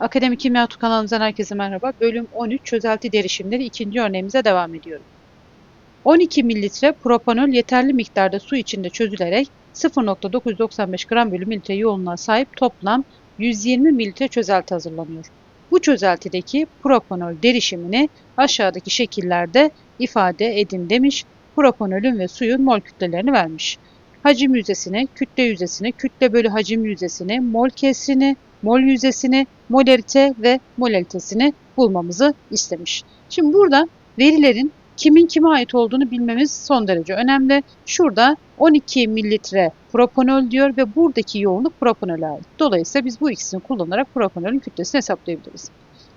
Akademik Kimya Tuğ kanalımızdan herkese merhaba. Bölüm 13 çözelti derişimleri ikinci örneğimize devam ediyorum. 12 mililitre propanol yeterli miktarda su içinde çözülerek 0.995 gram bölü mililitre yoğunluğa sahip toplam 120 mililitre çözelti hazırlanıyor. Bu çözeltideki propanol derişimini aşağıdaki şekillerde ifade edin demiş. Propanolün ve suyun mol kütlelerini vermiş. Hacim yüzdesini, kütle yüzdesini, kütle bölü hacim yüzdesini, mol kesrini, mol yüzdesini, molarite ve molaritesini bulmamızı istemiş. Şimdi burada verilerin kimin kime ait olduğunu bilmemiz son derece önemli. Şurada 12 mililitre propanol diyor ve buradaki yoğunluk propanole ait. Dolayısıyla biz bu ikisini kullanarak propanolün kütlesini hesaplayabiliriz.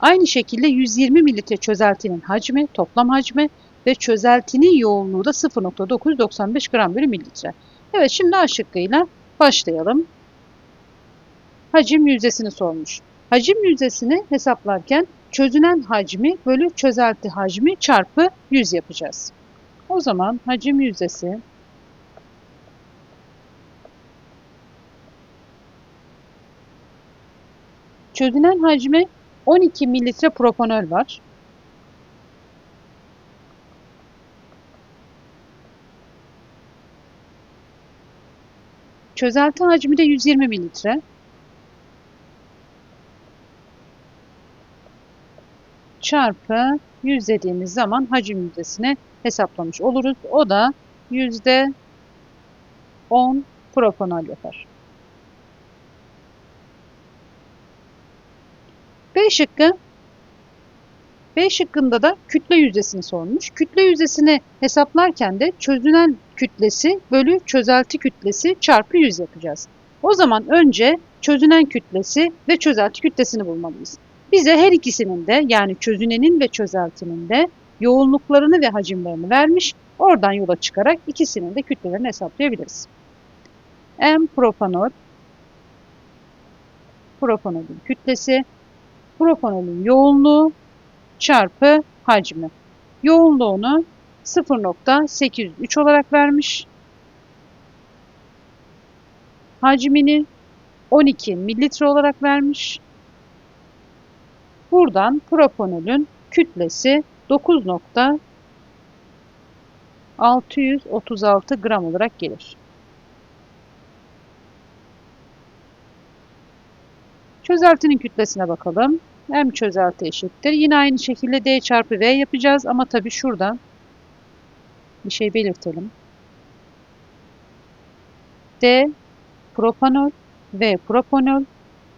Aynı şekilde 120 mililitre çözeltinin hacmi, toplam hacmi ve çözeltinin yoğunluğu da 0.995 gram bölü mililitre. Evet şimdi A şıkkıyla başlayalım. Hacim yüzdesini sormuş. Hacim yüzdesini hesaplarken çözünen hacmi bölü çözelti hacmi çarpı 100 yapacağız. O zaman hacim yüzdesi çözünen hacmi 12 mililitre propanol var. Çözelti hacmi de 120 mililitre. Çarpı 100 dediğimiz zaman hacim yüzdesini hesaplamış oluruz. O da yüzde 10 propanol yapar. B şıkkı B şıkkında da kütle yüzdesini sormuş. Kütle yüzdesini hesaplarken de çözünen kütlesi bölü çözelti kütlesi çarpı 100 yapacağız. O zaman önce çözünen kütlesi ve çözelti kütlesini bulmalıyız. Bize her ikisinin de yani çözünenin ve çözeltinin de yoğunluklarını ve hacimlerini vermiş. Oradan yola çıkarak ikisinin de kütlelerini hesaplayabiliriz. M propanol propanolün kütlesi, propanolün yoğunluğu çarpı hacmi. Yoğunluğunu 0.803 olarak vermiş. Hacmini 12 mililitre olarak vermiş. Buradan propanolün kütlesi 9.636 gram olarak gelir. Çözeltinin kütlesine bakalım. M çözelti eşittir. Yine aynı şekilde D çarpı V yapacağız ama tabii şurada bir şey belirtelim. D propanol, V propanol,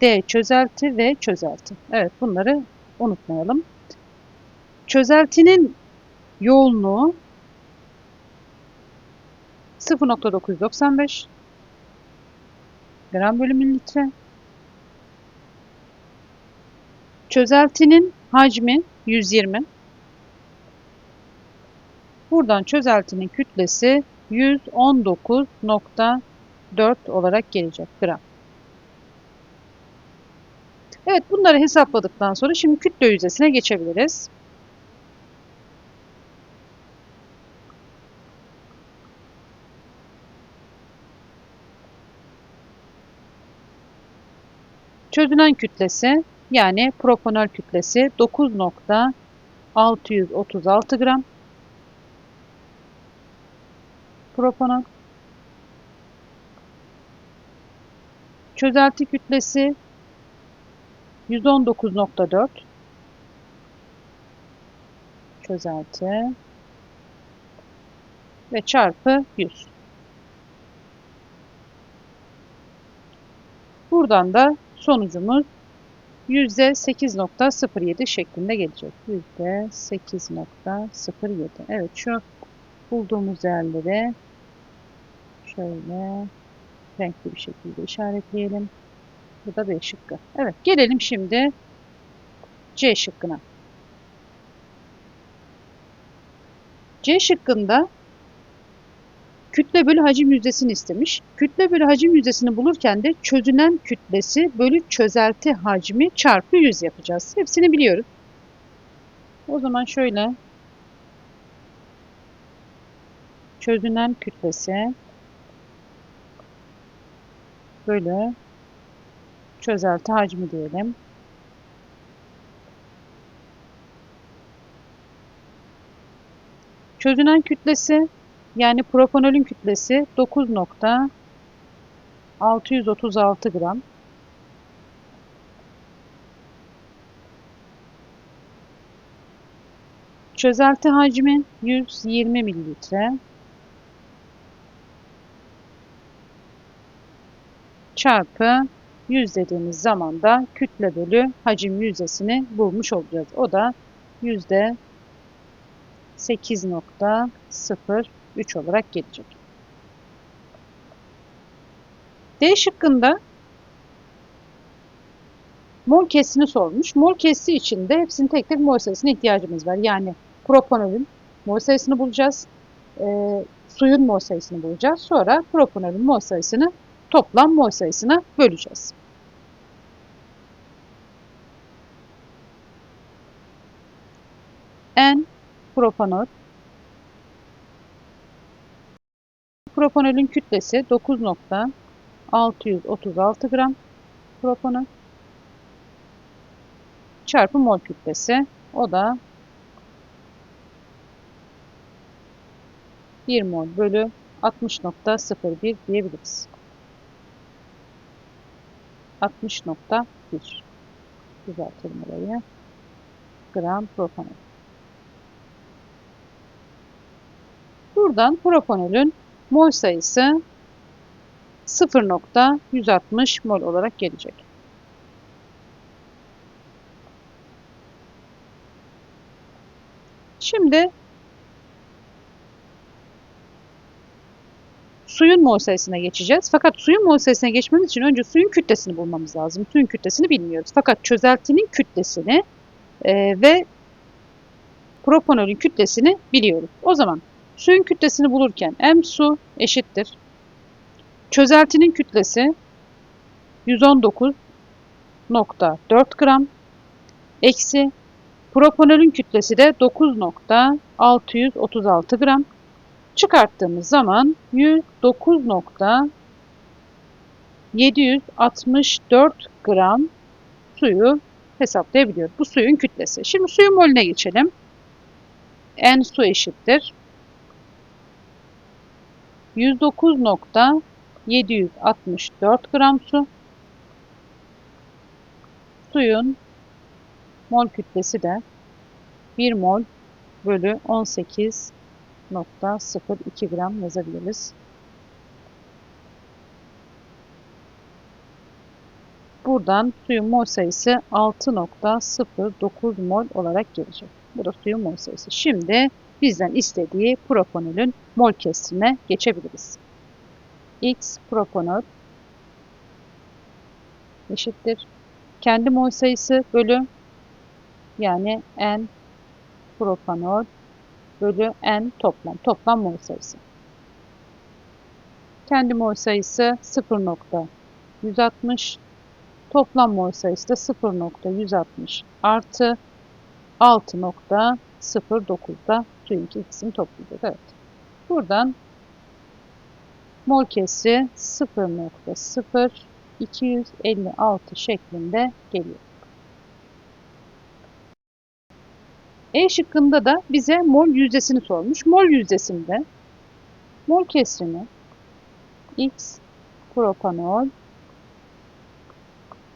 D çözelti ve çözelti. Evet bunları unutmayalım. Çözeltinin yoğunluğu 0.995 gram bölü mililitre. Çözeltinin hacmi 120. Buradan çözeltinin kütlesi 119.4 olarak gelecek gram. Evet bunları hesapladıktan sonra şimdi kütle yüzdesine geçebiliriz. Çözünen kütlesi yani propanol kütlesi 9.636 gram. Propanol. Çözelti kütlesi 119.4 çözelti ve çarpı 100. Buradan da sonucumuz %8.07 şeklinde gelecek. %8.07. Evet şu bulduğumuz değerleri şöyle renkli bir şekilde işaretleyelim. Bu da B şıkkı. Evet gelelim şimdi C şıkkına. C şıkkında kütle bölü hacim yüzdesini istemiş. Kütle bölü hacim yüzdesini bulurken de çözünen kütlesi bölü çözelti hacmi çarpı 100 yapacağız. Hepsini biliyoruz. O zaman şöyle çözünen kütlesi bölü çözelti hacmi diyelim. Çözünen kütlesi yani propanolün kütlesi 9.636 gram. Çözelti hacmi 120 mililitre. Çarpı 100 dediğimiz zaman da kütle bölü hacim yüzdesini bulmuş olacağız. O da yüzde 8.03 olarak gelecek. D şıkkında mol kesini sormuş. Mol kesi için de hepsinin tek tek mol sayısına ihtiyacımız var. Yani propanolün mol sayısını bulacağız. E, suyun mol sayısını bulacağız. Sonra propanolün mol sayısını toplam mol sayısına böleceğiz. N propanol Propanolün kütlesi 9.636 gram propanol çarpı mol kütlesi o da 1 mol bölü 60.01 diyebiliriz. 60.1 düzeltelim orayı. Gram propanol. Buradan propanolün mol sayısı 0.160 mol olarak gelecek. Şimdi suyun mol sayısına geçeceğiz. Fakat suyun mol sayısına geçmemiz için önce suyun kütlesini bulmamız lazım. Suyun kütlesini bilmiyoruz. Fakat çözeltinin kütlesini e, ve propanolün kütlesini biliyoruz. O zaman Suyun kütlesini bulurken m su eşittir. Çözeltinin kütlesi 119.4 gram eksi propanolün kütlesi de 9.636 gram. Çıkarttığımız zaman 109.764 gram suyu hesaplayabiliyoruz. Bu suyun kütlesi. Şimdi suyun molüne geçelim. N su eşittir. 109.764 gram su. Suyun mol kütlesi de 1 mol bölü 18.02 gram yazabiliriz. Buradan suyun mol sayısı 6.09 mol olarak gelecek. Bu da suyun mol sayısı. Şimdi bizden istediği propanolün mol kesrine geçebiliriz. X propanol eşittir. Kendi mol sayısı bölü yani N propanol bölü N toplam. Toplam mol sayısı. Kendi mol sayısı 0.160 toplam mol sayısı da 0.160 artı 6.09'da suyunki ikisini toplayacağız. Evet. Buradan mol kesri 0.0256 şeklinde geliyor. E şıkkında da bize mol yüzdesini sormuş. Mol yüzdesinde mol kesrini x propanol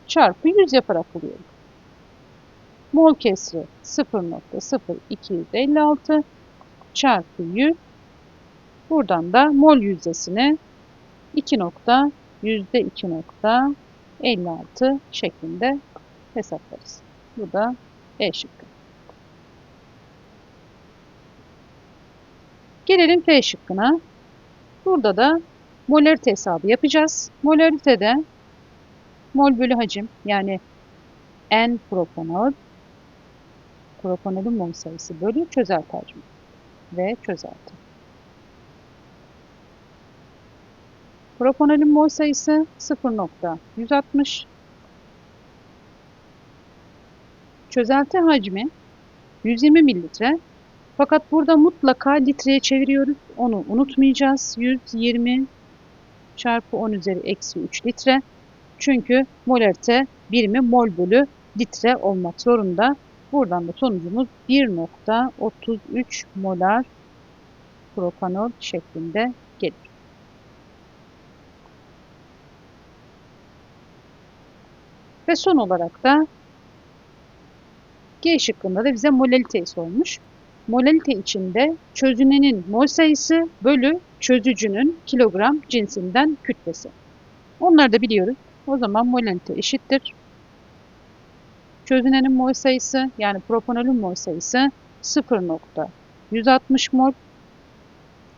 çarpı 100 yaparak buluyorum. Mol kesri 0.0256 çarpı 100 Buradan da mol yüzdesini 2 nokta yüzde 2 nokta 56 şeklinde hesaplarız. Bu da E şıkkı. Gelelim F şıkkına. Burada da molarite hesabı yapacağız. Molaritede mol bölü hacim yani N propanol propanolün mol sayısı bölü çözelti hacmi ve çözelti. Propanolün mol sayısı 0.160. Çözelti hacmi 120 mililitre. Fakat burada mutlaka litreye çeviriyoruz. Onu unutmayacağız. 120 çarpı 10 üzeri eksi 3 litre. Çünkü molarite birimi mol bölü litre olmak zorunda. Buradan da sonucumuz 1.33 molar propanol şeklinde gelir. Ve son olarak da G şıkkında da bize molaliteyi sormuş. Molalite içinde çözünenin mol sayısı bölü çözücünün kilogram cinsinden kütlesi. Onları da biliyoruz. O zaman molalite eşittir. Çözünenin mol sayısı yani propanolün mol sayısı 0.160 mol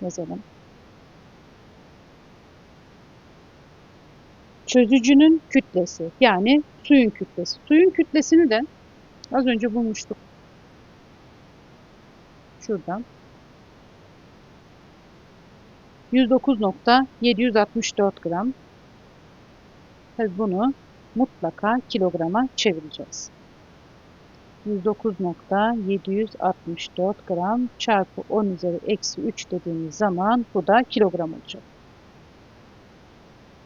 yazalım. Çözücünün kütlesi yani suyun kütlesi. Suyun kütlesini de az önce bulmuştuk. Şuradan. 109.764 gram. Tabii bunu mutlaka kilograma çevireceğiz. 109.764 gram çarpı 10 üzeri eksi 3 dediğimiz zaman bu da kilogram olacak.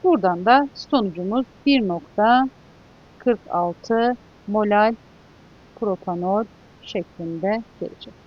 Buradan da sonucumuz 1.46 molal propanol şeklinde gelecek.